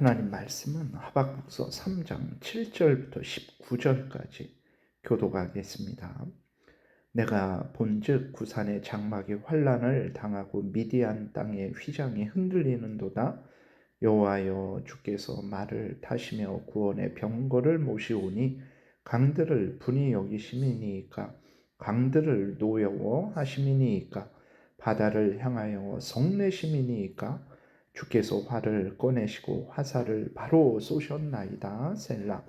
하나님 말씀은 하박국서 3장 7절부터 19절까지 교도하겠습니다. 내가 본즉 구산의 장막이 환란을 당하고 미디안 땅의 휘장이 흔들리는도다 여호와여 주께서 말을 타시며 구원의 병거를 모시오니 강들을 분이 여기심이니까 강들을 노여워 하심이니까 바다를 향하여 성내심이니까 주께서 활을 꺼내시고 화살을 바로 쏘셨나이다 셀라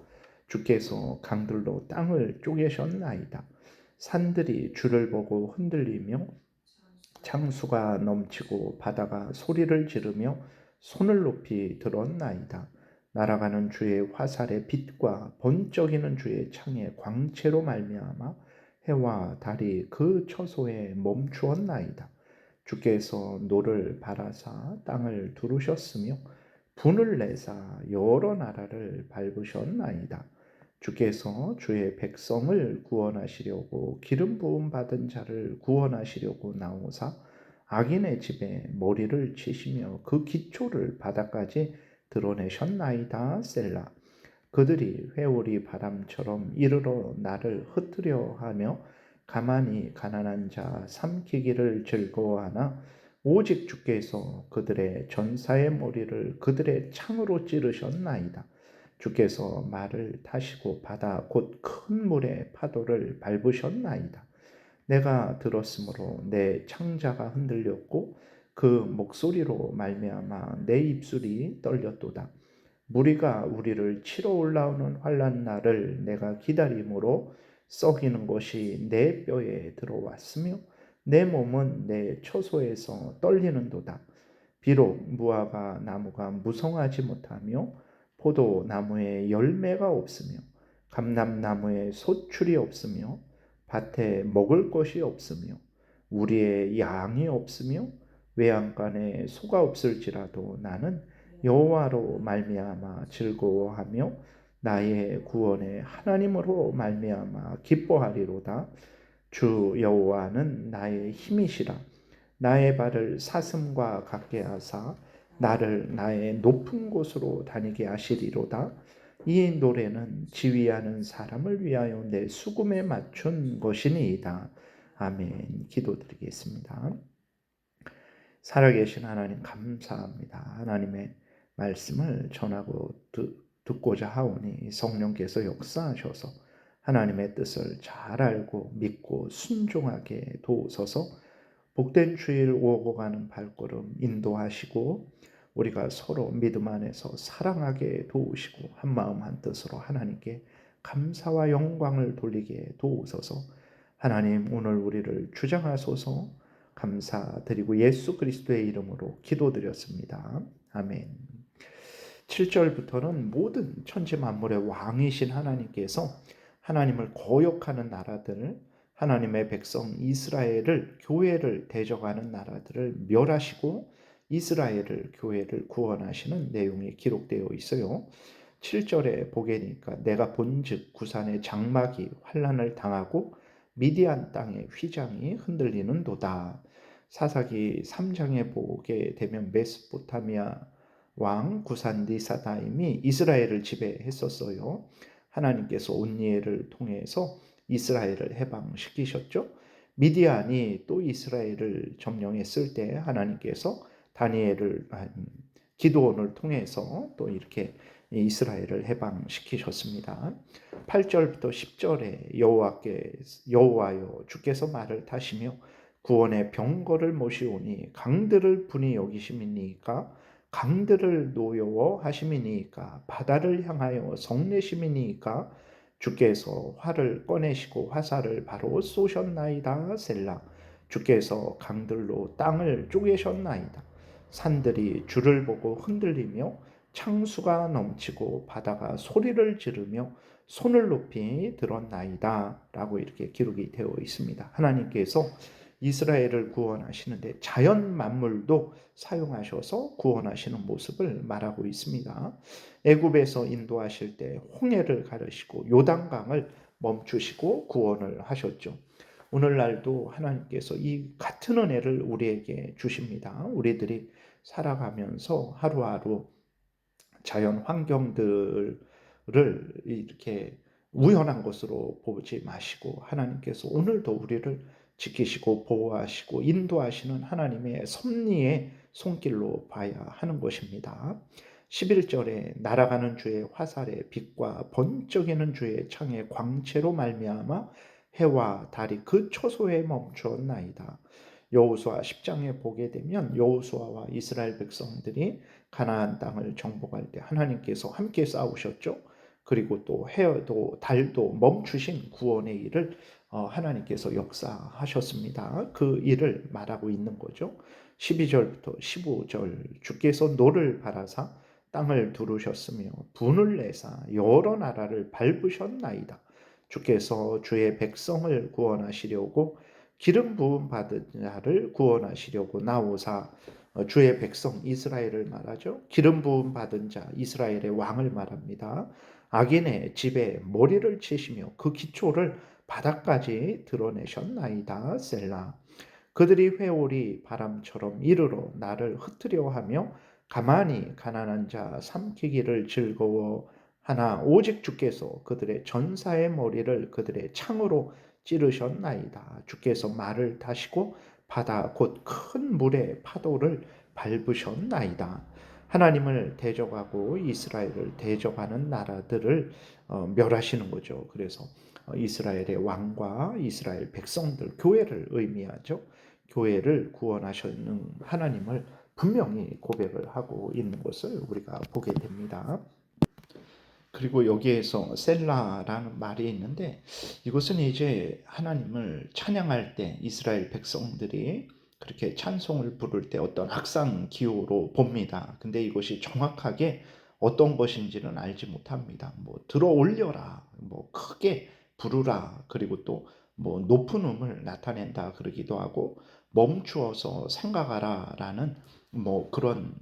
주께서 강들로 땅을 쪼개셨나이다 산들이 주를 보고 흔들리며 창수가 넘치고 바다가 소리를 지르며 손을 높이 들었나이다. 날아가는 주의 화살의 빛과 번쩍이는 주의 창의 광채로 말미암아 해와 달이 그 처소에 멈추었나이다. 주께서 노를 바라사 땅을 두르셨으며 분을 내사 여러 나라를 밟으셨나이다. 주께서 주의 백성을 구원하시려고 기름 부음 받은 자를 구원하시려고 나오사 악인의 집에 머리를 치시며 그 기초를 바닥까지 드러내셨나이다 셀라 그들이 회오리 바람처럼 이르러 나를 흩으려 하며 가만히 가난한 자 삼키기를 즐거워하나 오직 주께서 그들의 전사의 머리를 그들의 창으로 찌르셨나이다. 주께서 말을 타시고 바다 곧 큰 물의 파도를 밟으셨나이다. 내가 들었으므로 내 창자가 흔들렸고 그 목소리로 말미암아 내 입술이 떨렸도다. 무리가 우리를 치러 올라오는 환란 날을 내가 기다림으로 썩이는 것이 내 뼈에 들어왔으며 내 몸은 내 처소에서 떨리는도다. 비록 무화과 나무가 무성하지 못하며 포도 나무에 열매가 없으며 감람나무에 소출이 없으며 밭에 먹을 것이 없으며 우리의 양이 없으며 외양간에 소가 없을지라도 나는 여호와로 말미암아 즐거워하며 나의 구원의 하나님으로 말미암아 기뻐하리로다 주 여호와는 나의 힘이시라 나의 발을 사슴과 같게 하사 나를 나의 높은 곳으로 다니게 하시리로다. 이 노래는 지휘하는 사람을 위하여 내 수금에 맞춘 것이니이다. 아멘. 기도드리겠습니다. 살아계신 하나님 감사합니다. 하나님의 말씀을 전하고 듣 고자 하오니 성령께서 역사하셔서 하나님의 뜻을 잘 알고 믿고 순종하게 도우소서 복된 주일 오고 가는 발걸음 인도하시고 우리가 서로 믿음 안에서 사랑하게 도우시고 한 마음 한 뜻으로 하나님께 감사와 영광을 돌리게 도우소서. 하나님 오늘 우리를 주장하소서 감사드리고 예수 그리스도의 이름으로 기도드렸습니다. 아멘. 7절부터는 모든 천지 만물의 왕이신 하나님께서 하나님을 거역하는 나라들 하나님의 백성 이스라엘을 교회를 대적하는 나라들을 멸하시고 이스라엘을 교회를 구원하시는 내용이 기록되어 있어요. 7절에 보게 되니까 내가 본즉 구산의 장막이 환란을 당하고 미디안 땅의 휘장이 흔들리는 도다. 사사기 3장에 보게 되면 메스포타미아 왕 구산 리사다임이 이스라엘을 지배했었어요. 하나님께서 온니엘을 통해서 이스라엘을 해방시키셨죠. 미디안이 또 이스라엘을 점령했을 때 하나님께서 다니엘을 기도원을 통해서 또 이렇게 이스라엘을 해방시키셨습니다. 8절부터 10절에 여호와께 여호와여 주께서 말을 타시며 구원의 병거를 모시오니 강들을 분이 여기심이니까 강들을 노여워 하심이니까 바다를 향하여 성내심이니까 주께서 활을 꺼내시고 화살을 바로 쏘셨나이다 셀라 주께서 강들로 땅을 쪼개셨나이다 산들이 주를 보고 흔들리며 창수가 넘치고 바다가 소리를 지르며 손을 높이 들었나이다 라고 이렇게 기록이 되어 있습니다. 하나님께서 이스라엘을 구원하시는데 자연 만물도 사용하셔서 구원하시는 모습을 말하고 있습니다. 애굽에서 인도하실 때 홍해를 가르시고 요단강을 멈추시고 구원을 하셨죠. 오늘날도 하나님께서 이 같은 은혜를 우리에게 주십니다. 우리들이 살아가면서 하루하루 자연 환경들을 이렇게 우연한 것으로 보지 마시고 하나님께서 오늘도 우리를 지키시고 보호하시고 인도하시는 하나님의 섭리의 손길로 봐야 하는 것입니다. 11절에 날아가는 주의 화살의 빛과 번쩍이는 주의 창의 광채로 말미암아 해와 달이 그 초소에 멈추었나이다. 여호수아 10장에 보게 되면 여호수아와 이스라엘 백성들이 가나안 땅을 정복할 때 하나님께서 함께 싸우셨죠. 그리고 또 해도 달도 멈추신 구원의 일을 어, 하나님께서 역사하셨습니다. 그 일을 말하고 있는 거죠. 12절부터 15절 주께서 노를 바라사 땅을 두르셨으며 분을 내사 여러 나라를 밟으셨나이다. 주께서 주의 백성을 구원하시려고 기름 부음 받은 자를 구원하시려고 나오사 어, 주의 백성 이스라엘을 말하죠. 기름 부음 받은 자 이스라엘의 왕을 말합니다. 악인의 집에 머리를 치시며 그 기초를 바닥까지 드러내셨나이다. 셀라. 그들이 회오리 바람처럼 이르러 나를 흩으려 하며 가만히 가난한 자 삼키기를 즐거워 하나 오직 주께서 그들의 전사의 머리를 그들의 창으로 찌르셨나이다. 주께서 말을 타시고 바다 곧 큰 물의 파도를 밟으셨나이다. 하나님을 대적하고 이스라엘을 대적하는 나라들을 어, 멸하시는 거죠. 그래서 어, 이스라엘의 왕과 이스라엘 백성들, 교회를 의미하죠. 교회를 구원하시는 하나님을 분명히 고백을 하고 있는 것을 우리가 보게 됩니다. 그리고 여기에서 셀라라는 말이 있는데 이것은 이제 하나님을 찬양할 때 이스라엘 백성들이 그렇게 찬송을 부를 때 어떤 학상 기호로 봅니다. 근데 이것이 정확하게 어떤 것인지는 알지 못합니다. 뭐 들어 올려라, 뭐 크게 부르라, 그리고 또 뭐 높은 음을 나타낸다 그러기도 하고 멈추어서 생각하라라는 뭐 그런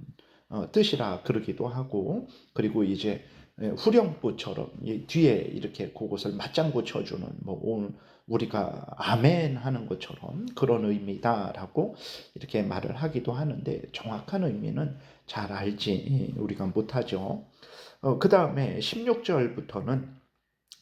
어, 뜻이라 그러기도 하고 그리고 이제 예, 후령부처럼 뒤에 이렇게 그것을 맞장구 쳐주는 뭐 오늘 우리가 아멘 하는 것처럼 그런 의미다라고 이렇게 말을 하기도 하는데 정확한 의미는 잘 알지 우리가 못하죠. 어, 그 다음에 16절부터는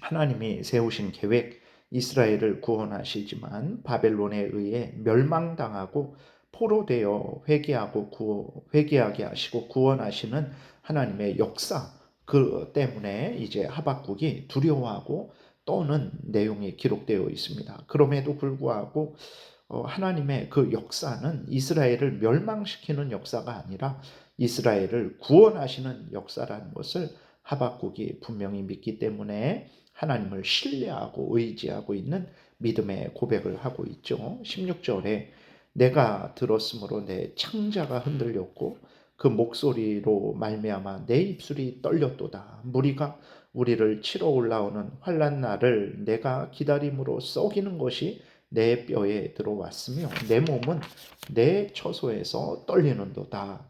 하나님이 세우신 계획 이스라엘을 구원하시지만 바벨론에 의해 멸망당하고 포로되어 회개하고 구워, 회개하게 하시고 구원하시는 하나님의 역사 그 때문에 이제 하박국이 두려워하고 떠는 내용이 기록되어 있습니다. 그럼에도 불구하고 어, 하나님의 그 역사는 이스라엘을 멸망시키는 역사가 아니라 이스라엘을 구원하시는 역사라는 것을 하박국이 분명히 믿기 때문에 하나님을 신뢰하고 의지하고 있는 믿음의 고백을 하고 있죠. 16절에 내가 들었으므로 내 창자가 흔들렸고 그 목소리로 말미암아 내 입술이 떨렸도다. 무리가 우리를 치러 올라오는 환란 날을 내가 기다림으로 썩이는 것이 내 뼈에 들어왔으며 내 몸은 내 처소에서 떨리는도다.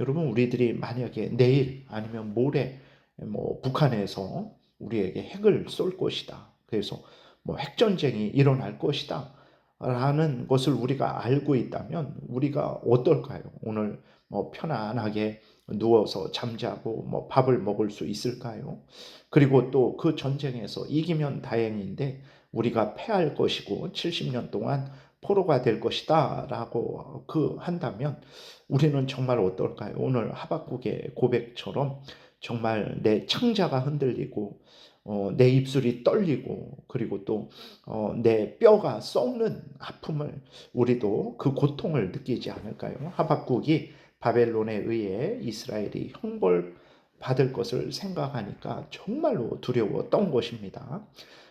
여러분 우리들이 만약에 내일 아니면 모레 뭐 북한에서 우리에게 핵을 쏠 것이다. 그래서 뭐 핵전쟁이 일어날 것이다. 라는 것을 우리가 알고 있다면 우리가 어떨까요? 오늘 뭐 편안하게 누워서 잠자고 뭐 밥을 먹을 수 있을까요? 그리고 또 그 전쟁에서 이기면 다행인데 우리가 패할 것이고 70년 동안 포로가 될 것이다 라고 그 한다면 우리는 정말 어떨까요? 오늘 하박국의 고백처럼 정말 내 창자가 흔들리고 어, 내 입술이 떨리고 그리고 또내 어, 뼈가 썩는 아픔을 우리도 그 고통을 느끼지 않을까요? 하박국이 바벨론에 의해 이스라엘이 형벌 받을 것을 생각하니까 정말로 두려웠던 것입니다.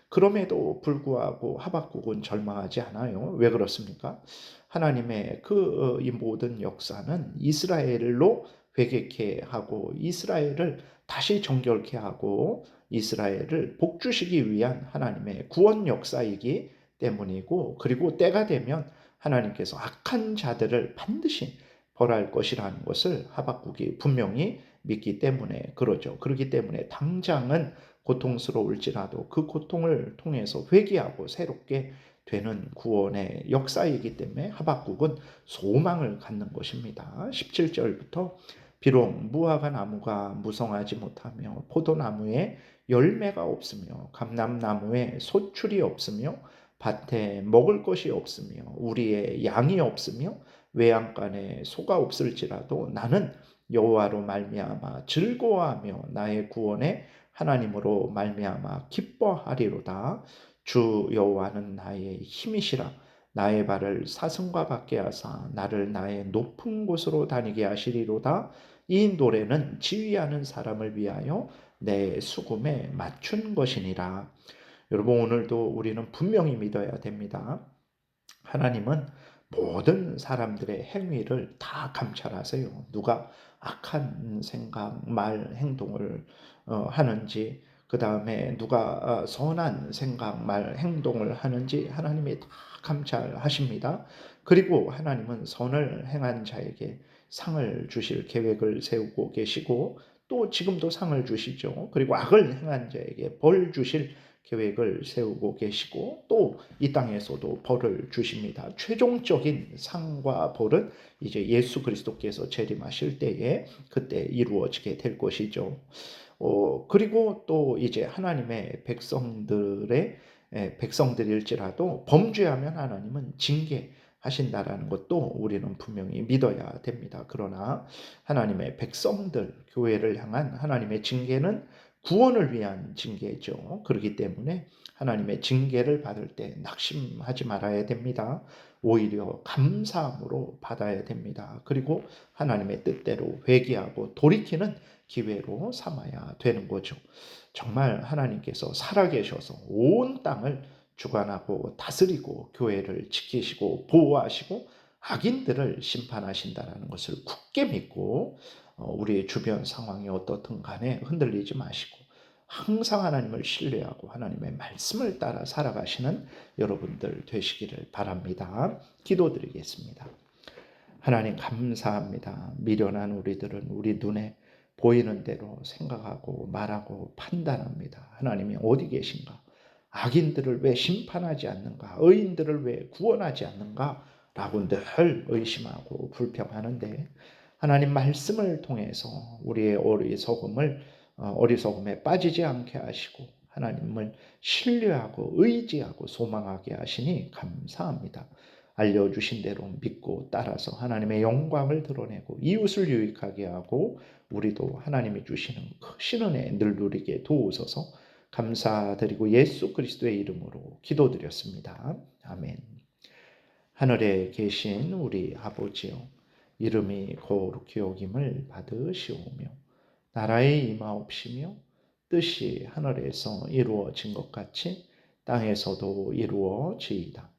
그럼에도 불구하고 하박국은 절망하지 않아요. 왜 그렇습니까? 하나님의 그이 어, 모든 역사는 이스라엘로 회개케 하고 이스라엘을 다시 정결케 하고 이스라엘을 복주시기 위한 하나님의 구원 역사이기 때문이고 그리고 때가 되면 하나님께서 악한 자들을 반드시 벌할 것이라는 것을 하박국이 분명히 믿기 때문에 그러죠. 그렇기 때문에 당장은 고통스러울지라도 그 고통을 통해서 회개하고 새롭게 되는 구원의 역사이기 때문에 하박국은 소망을 갖는 것입니다. 17절부터 비록 무화과 나무가 무성하지 못하며 포도나무에 열매가 없으며 감람나무에 소출이 없으며 밭에 먹을 것이 없으며 우리의 양이 없으며 외양간에 소가 없을지라도 나는 여호와로 말미암아 즐거워하며 나의 구원의 하나님으로 말미암아 기뻐하리로다. 주 여호와는 나의 힘이시라 나의 발을 사슴과 같게 하사 나를 나의 높은 곳으로 다니게 하시리로다. 이 노래는 지휘하는 사람을 위하여 내 수금에 맞춘 것이니라. 여러분 오늘도 우리는 분명히 믿어야 됩니다. 하나님은 모든 사람들의 행위를 다 감찰하세요. 누가 악한 생각, 말, 행동을 어, 하는지, 그 다음에 누가 어, 선한 생각, 말, 행동을 하는지 하나님이 다 감찰하십니다. 그리고 하나님은 선을 행한 자에게 상을 주실 계획을 세우고 계시고 또 지금도 상을 주시죠. 그리고 악을 행한 자에게 벌 주실 계획을 세우고 계시고 또 이 땅에서도 벌을 주십니다. 최종적인 상과 벌은 이제 예수 그리스도께서 재림하실 때에 그때 이루어지게 될 것이죠. 어, 그리고 또 이제 하나님의 백성들의 에, 백성들일지라도 범죄하면 하나님은 징계하신다라는 것도 우리는 분명히 믿어야 됩니다. 그러나 하나님의 백성들 교회를 향한 하나님의 징계는 구원을 위한 징계죠. 그렇기 때문에 하나님의 징계를 받을 때 낙심하지 말아야 됩니다. 오히려 감사함으로 받아야 됩니다. 그리고 하나님의 뜻대로 회개하고 돌이키는 기회로 삼아야 되는 거죠. 정말 하나님께서 살아계셔서 온 땅을 주관하고 다스리고 교회를 지키시고 보호하시고 악인들을 심판하신다라는 것을 굳게 믿고 어, 우리의 주변 상황이 어떻든 간에 흔들리지 마시고 항상 하나님을 신뢰하고 하나님의 말씀을 따라 살아가시는 여러분들 되시기를 바랍니다. 기도드리겠습니다. 하나님 감사합니다. 미련한 우리들은 우리 눈에 보이는 대로 생각하고 말하고 판단합니다. 하나님이 어디 계신가? 악인들을 왜 심판하지 않는가? 의인들을 왜 구원하지 않는가? 라고 늘 의심하고 불평하는데 하나님 말씀을 통해서 우리의 어리석음을 어, 어리석음에 빠지지 않게 하시고 하나님을 신뢰하고 의지하고 소망하게 하시니 감사합니다. 알려주신 대로 믿고 따라서 하나님의 영광을 드러내고 이웃을 유익하게 하고 우리도 하나님이 주시는 크신 은혜 늘 누리게 도우소서 감사드리고 예수 그리스도의 이름으로 기도드렸습니다. 아멘. 하늘에 계신 우리 아버지요. 이름이 거룩히 여김을 받으시오며 나라의 임하옵시며 뜻이 하늘에서 이루어진 것 같이 땅에서도 이루어지이다.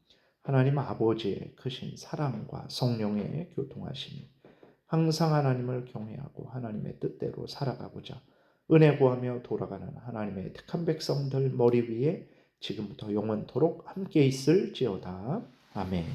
하나님 아버지의 크신 사랑과 성령의 교통하심이 항상 하나님을 경외하고 하나님의 뜻대로 살아가고자 은혜 구하며 돌아가는 하나님의 택한 백성들 머리 위에 지금부터 영원토록 함께 있을지어다. 아멘.